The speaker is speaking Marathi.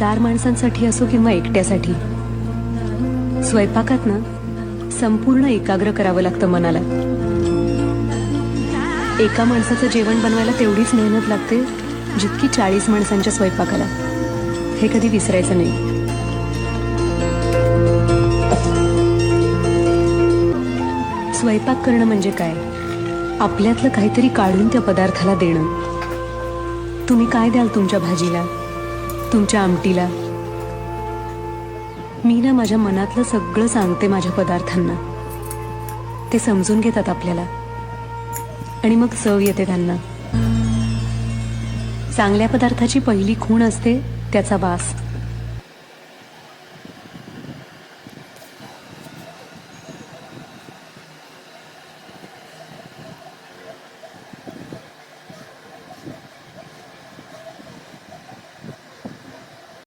चार माणसांसाठी असो किंवा एकट्यासाठी. स्वयंपाकात ना संपूर्ण एकाग्र करावं लागतं मनाला. एका माणसाचं जेवण बनवायला तेवढीच मेहनत लागते जितकी चाळीस माणसांच्या स्वयंपाकाला. हे कधी विसरायचं नाही. स्वयंपाक करणं म्हणजे काय? आपल्यातलं काहीतरी काढून त्या पदार्थाला देणं. तुम्ही काय द्याल तुमच्या भाजीला? तुमच्या आमटीला. मी ना माझ्या मनातलं सगळं सांगते माझ्या पदार्थांना. ते समजून घेतात आपल्याला. आणि मग चव येते त्यांना. चांगल्या पदार्थाची पहिली खूण असते त्याचा वास.